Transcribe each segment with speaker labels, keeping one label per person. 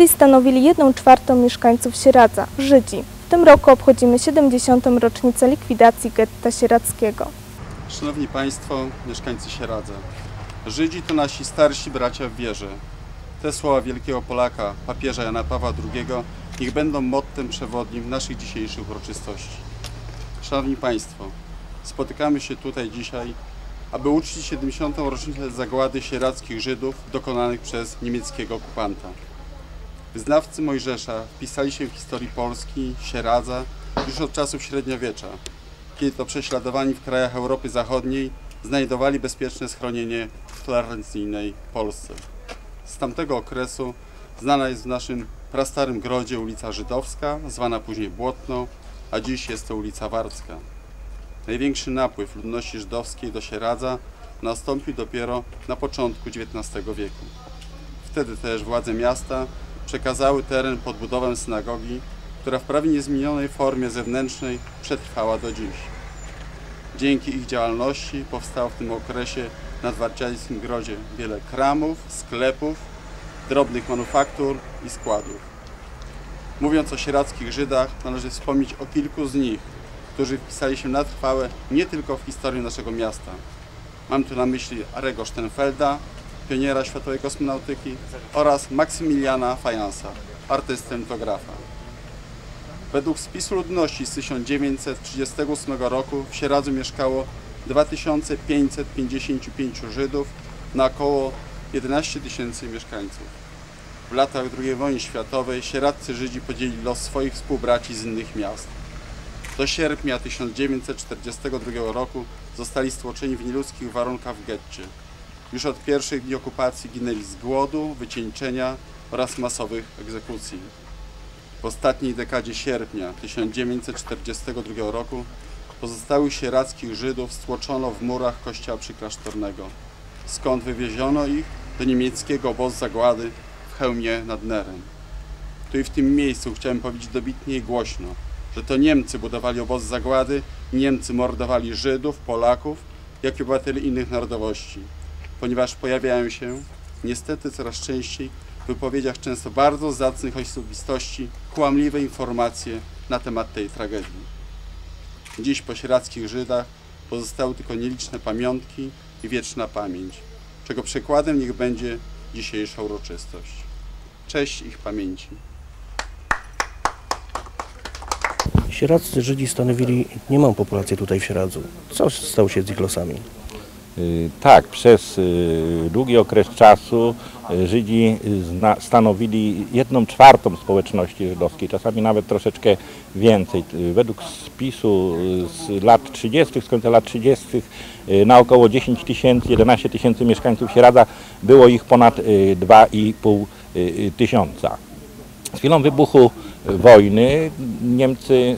Speaker 1: Kiedyś stanowili 1 czwartą mieszkańców Sieradza, Żydzi. W tym roku obchodzimy 70. rocznicę likwidacji getta sieradzkiego.
Speaker 2: Szanowni Państwo, mieszkańcy Sieradza. Żydzi to nasi starsi bracia w wierze. Te słowa wielkiego Polaka, papieża Jana Pawła II, niech będą mottem przewodnim naszych dzisiejszych uroczystości. Szanowni Państwo, spotykamy się tutaj dzisiaj, aby uczcić 70. rocznicę zagłady sieradzkich Żydów dokonanych przez niemieckiego okupanta. Wyznawcy Mojżesza wpisali się w historii Polski, Sieradza już od czasów średniowiecza, kiedy to prześladowani w krajach Europy Zachodniej znajdowali bezpieczne schronienie w tolerancyjnej Polsce. Z tamtego okresu znana jest w naszym prastarym grodzie ulica Żydowska, zwana później Błotno, a dziś jest to ulica Warcka. Największy napływ ludności żydowskiej do Sieradza nastąpił dopiero na początku XIX wieku. Wtedy też władze miasta przekazały teren pod budowę synagogi, która w prawie niezmienionej formie zewnętrznej przetrwała do dziś. Dzięki ich działalności powstało w tym okresie na Dwarciańskim Grodzie wiele kramów, sklepów, drobnych manufaktur i składów. Mówiąc o sieradzkich Żydach, należy wspomnieć o kilku z nich, którzy wpisali się na trwałe nie tylko w historię naszego miasta. Mam tu na myśli Arego Sternfelda, pioniera światowej kosmonautyki oraz Maksymiliana Fajansa, artystę litografa. Według spisu ludności z 1938 roku w Sieradzu mieszkało 2555 Żydów na około 11 tysięcy mieszkańców. W latach II wojny światowej sieradcy Żydzi podzielili los swoich współbraci z innych miast. Do sierpnia 1942 roku zostali stłoczeni w nieludzkich warunkach w getcie. Już od pierwszych dni okupacji ginęli z głodu, wycieńczenia oraz masowych egzekucji. W ostatniej dekadzie sierpnia 1942 roku pozostałych sierackich Żydów stłoczono w murach kościoła przyklasztornego, skąd wywieziono ich do niemieckiego obozu zagłady w Chełmie nad Nerem. Tu i w tym miejscu chciałem powiedzieć dobitnie i głośno, że to Niemcy budowali obozy zagłady, Niemcy mordowali Żydów, Polaków, jak i obywateli innych narodowości, ponieważ pojawiają się, niestety coraz częściej, w wypowiedziach często bardzo zacnych osobistości kłamliwe informacje na temat tej tragedii. Dziś po sieradzkich Żydach pozostały tylko nieliczne pamiątki i wieczna pamięć, czego przykładem niech będzie dzisiejsza uroczystość. Cześć ich pamięci.
Speaker 3: Sieradzcy Żydzi stanowili niemałą populację tutaj w Sieradzu. Co stało się z ich losami?
Speaker 4: Y, Tak, przez y, długi okres czasu y, Żydzi stanowili jedną czwartą społeczności żydowskiej, czasami nawet troszeczkę więcej. Według spisu z lat 30., z końca lat 30. y, na około 10 tysięcy, 11 tysięcy mieszkańców Sieradza było ich ponad y, 2,5 y, tysiąca. Z chwilą wybuchu wojny Niemcy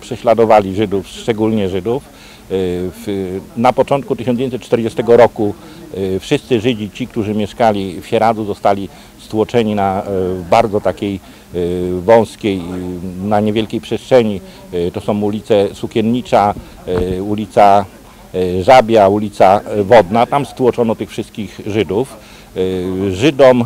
Speaker 4: prześladowali Żydów, szczególnie Żydów. Y, na początku 1940 roku y, wszyscy Żydzi, ci, którzy mieszkali w Sieradzu, zostali stłoczeni na y, bardzo takiej y, wąskiej, y, na niewielkiej przestrzeni. To są ulice Sukiennicza, ulica Żabia, ulica Wodna. Tam stłoczono tych wszystkich Żydów. Żydom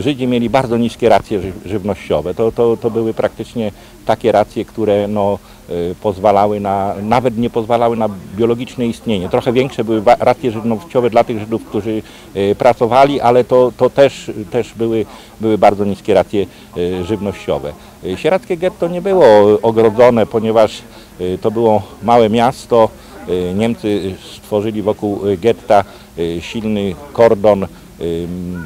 Speaker 4: Żydzi mieli bardzo niskie racje ży- żywnościowe. To, to, to były praktycznie takie racje, które no, y, pozwalały na, nawet nie pozwalały na biologiczne istnienie. Trochę większe były racje żywnościowe dla tych Żydów, którzy y, pracowali, ale to, to też, też były, były bardzo niskie racje y, żywnościowe. Y, Sieradzkie getto nie było ogrodzone, ponieważ y, to było małe miasto. Y, Niemcy stworzyli wokół y, getta y, silny kordon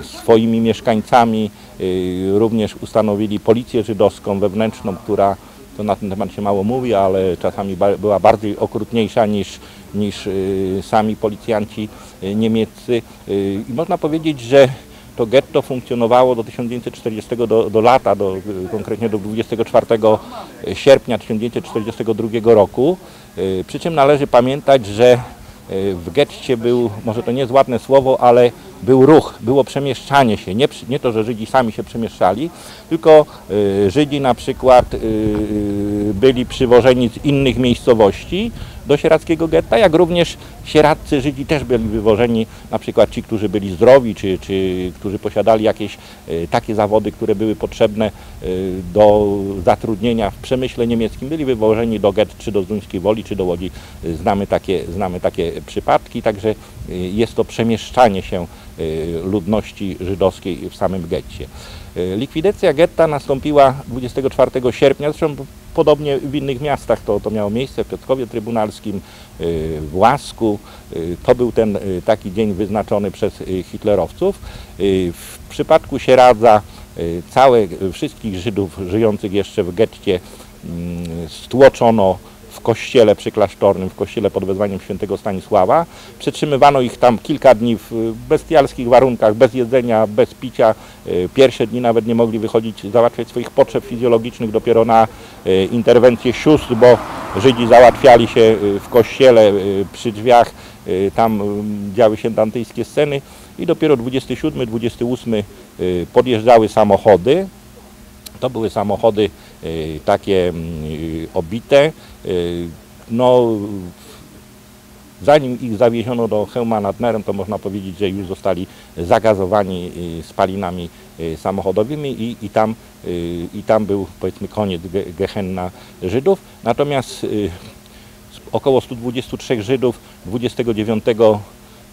Speaker 4: swoimi mieszkańcami, y, również ustanowili policję żydowską wewnętrzną, która to na ten temat się mało mówi, ale czasami była bardziej okrutniejsza niż, niż y, sami policjanci y, niemieccy. I można powiedzieć, że to getto funkcjonowało do 1940 do, do lata, do, konkretnie do 24 sierpnia 1942 roku. Przy czym należy pamiętać, że w getcie był, może to nie jest ładne słowo, ale był ruch, było przemieszczanie się. Nie, nie to, że Żydzi sami się przemieszczali, tylko y, Żydzi na przykład y, y, byli przywożeni z innych miejscowości do sieradzkiego getta, jak również sieradzcy Żydzi też byli wywożeni, na przykład ci, którzy byli zdrowi, czy, czy którzy posiadali jakieś takie zawody, które były potrzebne do zatrudnienia w przemyśle niemieckim, byli wywożeni do gett, czy do Zduńskiej Woli, czy do Łodzi. Znamy takie, znamy takie przypadki, także jest to przemieszczanie się ludności żydowskiej w samym getcie. E, Likwidacja getta nastąpiła 24 sierpnia, zresztą podobnie w innych miastach to, to miało miejsce, w Piotrkowie Trybunalskim, y, w Łasku. Y, To był ten y, taki dzień wyznaczony przez y, hitlerowców. Y, W przypadku Sieradza y, całe, y, wszystkich Żydów żyjących jeszcze w getcie mm, stłoczono w kościele przyklasztornym, w kościele pod wezwaniem świętego Stanisława. Przetrzymywano ich tam kilka dni w bestialskich warunkach, bez jedzenia, bez picia. Y, Pierwsze dni nawet nie mogli wychodzić, załatwiać swoich potrzeb fizjologicznych dopiero na y, interwencję sióstr, bo Żydzi załatwiali się y, w kościele przy drzwiach. Tam działy się dantyjskie sceny i dopiero 27, 28 y, podjeżdżały samochody. To były samochody takie mm, obite. Y, No, zanim ich zawieziono do Chełma nad to można powiedzieć, że już zostali zagazowani y, spalinami y, samochodowymi i, i, tam, i tam był powiedzmy koniec ge- Gehenna Żydów. Natomiast około 123 Żydów 29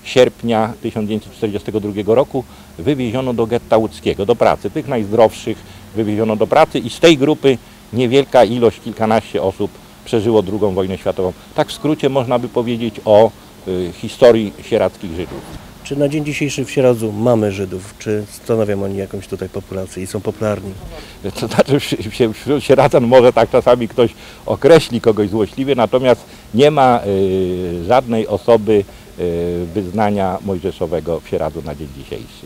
Speaker 4: sierpnia 1942 roku wywieziono do getta łódzkiego, do pracy. Tych najzdrowszych wywieziono do pracy i z tej grupy niewielka ilość, kilkanaście osób przeżyło II wojnę światową. Tak w skrócie można by powiedzieć o y, historii sierackich Żydów.
Speaker 3: Czy na dzień dzisiejszy w Sieradzu mamy Żydów? Czy stanowią oni jakąś tutaj populację i są popularni?
Speaker 4: To znaczy wś- wś- wśród sieradzan może tak czasami ktoś określi kogoś złośliwie, natomiast nie ma y, żadnej osoby y, wyznania mojżeszowego w Sieradzu na dzień dzisiejszy.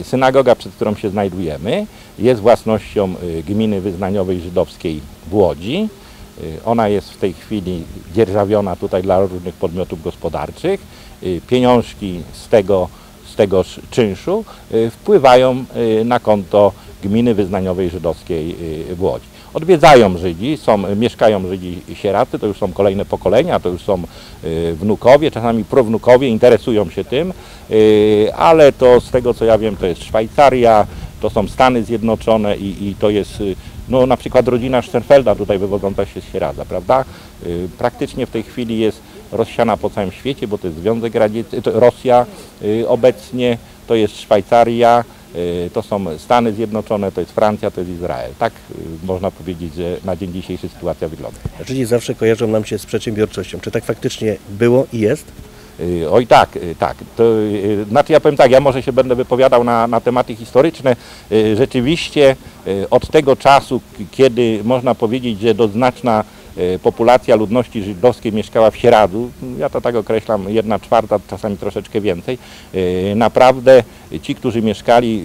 Speaker 4: Y, synagoga, przed którą się znajdujemy, jest własnością y, gminy wyznaniowej żydowskiej w Łodzi. Y, Ona jest w tej chwili dzierżawiona tutaj dla różnych podmiotów gospodarczych. Y, Pieniążki z tego, z tegoż czynszu y, wpływają na konto gminy wyznaniowej żydowskiej w Łodzi. Odwiedzają Żydzi, są, mieszkają Żydzi sieracy, to już są kolejne pokolenia, to już są wnukowie, czasami prawnukowie, interesują się tym, ale to z tego co ja wiem to jest Szwajcaria, to są Stany Zjednoczone i, i to jest no, na przykład rodzina Sternfelda tutaj wywodząca się z Sieradza, prawda? Y, Praktycznie w tej chwili jest rozsiana po całym świecie, bo to jest Związek Radziecki, Rosja y, obecnie, to jest Szwajcaria, y, to są Stany Zjednoczone, to jest Francja, to jest Izrael. Tak można powiedzieć, że na dzień dzisiejszy sytuacja wygląda.
Speaker 3: Żydzi zawsze kojarzą nam się z przedsiębiorczością. Czy tak faktycznie było i jest?
Speaker 4: Y, Oj tak, y, tak. To, y, znaczy ja powiem tak, ja może się będę wypowiadał na, na tematy historyczne. Rzeczywiście od tego czasu, kiedy można powiedzieć, że doznaczna populacja ludności żydowskiej mieszkała w Sieradzu, ja to tak określam, jedna czwarta, czasami troszeczkę więcej, y, naprawdę ci, którzy mieszkali,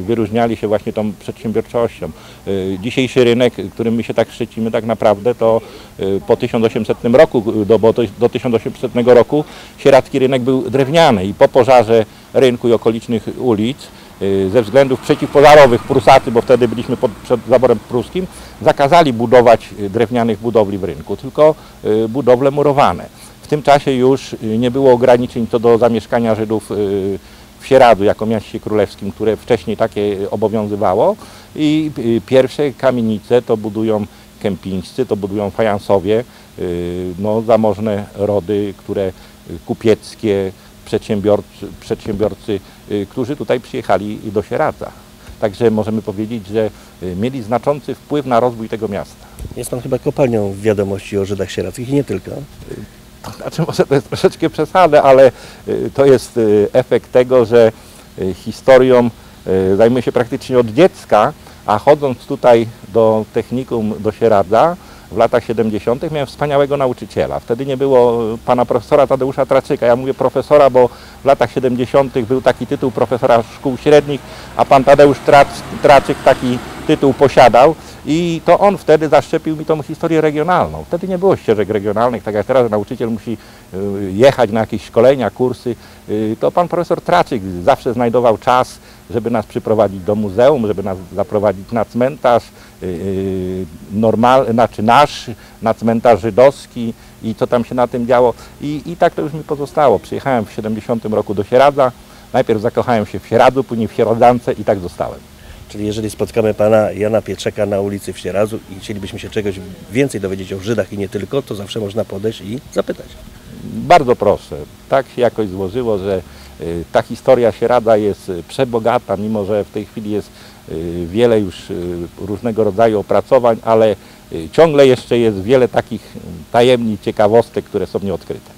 Speaker 4: y, wyróżniali się właśnie tą przedsiębiorczością. Y, Dzisiejszy rynek, którym my się tak szczycimy, tak naprawdę to y, po 1800 roku, y, do, bo do 1800 roku sieradzki rynek był drewniany i po pożarze rynku i okolicznych ulic y, ze względów przeciwpożarowych Prusacy, bo wtedy byliśmy pod, przed zaborem pruskim, zakazali budować y, drewnianych budowli w rynku, tylko y, budowle murowane. W tym czasie już y, nie było ograniczeń co do zamieszkania Żydów y, w Sieradzu jako mieście królewskim, które wcześniej takie obowiązywało i y, pierwsze kamienice to budują kępińscy, to budują fajansowie, y, no, zamożne rody, które y, kupieckie, przedsiębiorcy, przedsiębiorcy y, którzy tutaj przyjechali do Sieradza. Także możemy powiedzieć, że y, mieli znaczący wpływ na rozwój tego miasta.
Speaker 3: Jest pan chyba kopalnią w wiadomości o Żydach sierackich i nie tylko.
Speaker 4: To znaczy może to jest troszeczkę przesady, ale y, to jest y, efekt tego, że y, historią y, zajmuję się praktycznie od dziecka, a chodząc tutaj do technikum, do Sieradza w latach 70. miałem wspaniałego nauczyciela. Wtedy nie było y, pana profesora Tadeusza Traczyka. Ja mówię profesora, bo w latach 70. był taki tytuł profesora szkół średnich, a pan Tadeusz Trac, Traczyk taki tytuł posiadał. I to on wtedy zaszczepił mi tą historię regionalną. Wtedy nie było ścieżek regionalnych, tak jak teraz nauczyciel musi y, jechać na jakieś szkolenia, kursy. Y, To pan profesor Traczyk zawsze znajdował czas żeby nas przyprowadzić do muzeum, żeby nas zaprowadzić na cmentarz y, y, normal, znaczy nasz, na cmentarz żydowski i co tam się na tym działo. I, I tak to już mi pozostało. Przyjechałem w 70 roku do Sieradza, najpierw zakochałem się w Sieradzu, później w Sieradzance i tak zostałem.
Speaker 3: Czyli jeżeli spotkamy pana Jana Pietrzaka na ulicy w Sieradzu i chcielibyśmy się czegoś więcej dowiedzieć o Żydach i nie tylko, to zawsze można podejść i zapytać.
Speaker 4: Bardzo proszę. Tak się jakoś złożyło, że ta historia Sieradza jest y, przebogata, mimo że w tej chwili jest y, wiele już y, różnego rodzaju opracowań, ale y, ciągle jeszcze jest wiele takich y, tajemnic, ciekawostek, które są nieodkryte.